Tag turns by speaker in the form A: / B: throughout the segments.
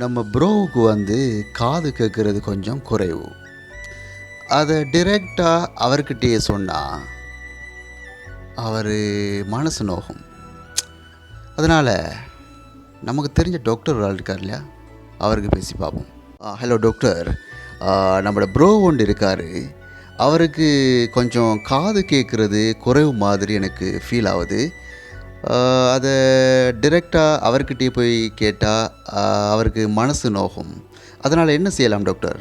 A: நம்ம ப்ரோவுக்கு வந்து காது கேட்குறது கொஞ்சம் குறைவு. அதை டிரெக்டாக அவர்கிட்டயே சொன்னால் அவர் மனசு நோகும். அதனால் நமக்கு தெரிஞ்ச டாக்டர் ஒரு ஆள் இருக்கார் இல்லையா? அவருக்கு பேசி பார்ப்போம். ஹலோ டாக்டர் நம்மளோட ப்ரோ ஒன்று இருக்கார். அவருக்கு கொஞ்சம் காது கேட்குறது குறைவு மாதிரி எனக்கு ஃபீல் ஆகுது. அதை டிரெக்டாக அவர்கிட்டயே போய் கேட்டால் அவருக்கு மனசு நோகும். அதனால் என்ன செய்யலாம் டாக்டர்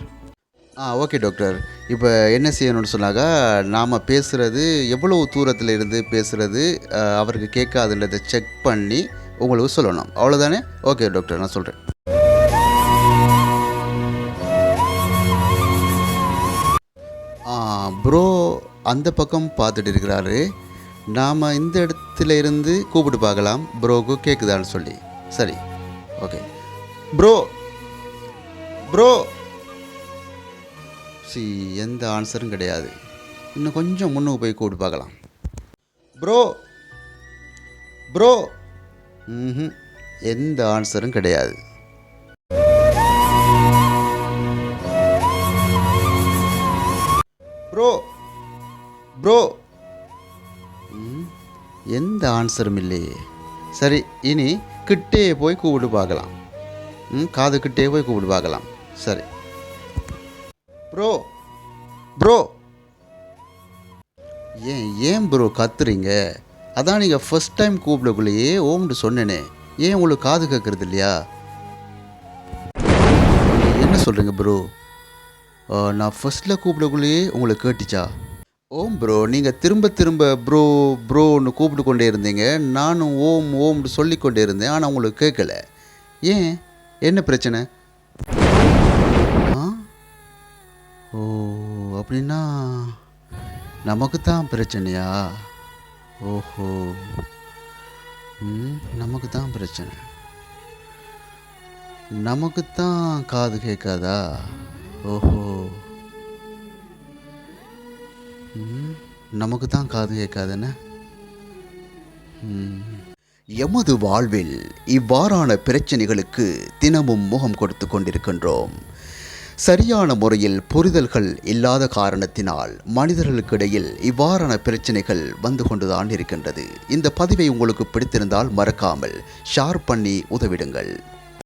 A: ஆ ஓகே டாக்டர் இப்போ என்ன செய்யணும்னு சொன்னாக்கா நாம் பேசுகிறது எவ்வளவு தூரத்தில் இருந்து பேசுகிறது அவருக்கு கேட்காதுன்றதை செக் பண்ணி உங்களுக்கு சொல்லணும். அவ்வளோதானே ஓகே டாக்டர் நான் சொல்கிறேன் ப்ரோ அந்த பக்கம் பார்த்துட்டு இருக்கிறாரு. நாம் இந்த இடத்துல இருந்து கூப்பிட்டு பார்க்கலாம். ப்ரோக்கு கேட்குதான்னு சொல்லி. சரி ஓகே. Bro bro. சி எந்த ஆன்சரும் கிடையாது. இன்னும் கொஞ்சம் முன்னுக்கு போய் கூப்பிட்டு பார்க்கலாம். Bro bro. ம் எந்த ஆன்சரும் கிடையாது. Bro bro. எந்த ஆன்சரும் இல்லையே. சரி இனி கிட்டே போய் கூப்பிட்டு பார்க்கலாம். ம் காது கிட்டே போய் கூப்பிட்டு பார்க்கலாம். சரி. Bro bro. ஏன் ஏன் ப்ரோ கத்துறீங்க? அதான் நீங்கள் ஃபர்ஸ்ட் டைம் கூப்பிடக்குள்ளேயே ஓம்னு சொன்னேனே. ஏன் உங்களுக்கு காது கேட்குறது இல்லையா? என்ன சொல்கிறீங்க ப்ரோ? நான் ஃபர்ஸ்ட்டில் கூப்பிடக்குள்ளேயே உங்களுக்கு கேட்டுச்சா? ஓம் ப்ரோ நீங்கள் திரும்ப திரும்ப ப்ரோ ப்ரோன்னு கூப்பிட்டு கொண்டே இருந்தீங்க. நானும் ஓம் ஓம்னு சொல்லி கொண்டே இருந்தேன். ஆனால் உங்களுக்கு கேட்கல. ஏன்? என்ன பிரச்சனை? ஆ? ஓ அப்படின்னா நமக்கு தான் பிரச்சனையா? ஓஹோ. ம் நமக்கு தான் பிரச்சனை. நமக்கு தான் காது கேட்காதா? ஓஹோ. நமக்கு தான் காது கேட்காதுன்னு? எமது வாழ்வில் இவ்வாறான பிரச்சனைகளுக்கு தினமும் முகம் கொடுத்து கொண்டிருக்கின்றோம். சரியான முறையில் புரிதல்கள் இல்லாத காரணத்தினால் மனிதர்களுக்கிடையில் இவ்வாறான பிரச்சனைகள் வந்து கொண்டுதான் இருக்கின்றது. இந்த பதிவை உங்களுக்கு பிடித்திருந்தால் மறக்காமல் ஷேர் பண்ணி உதவிடுங்கள்.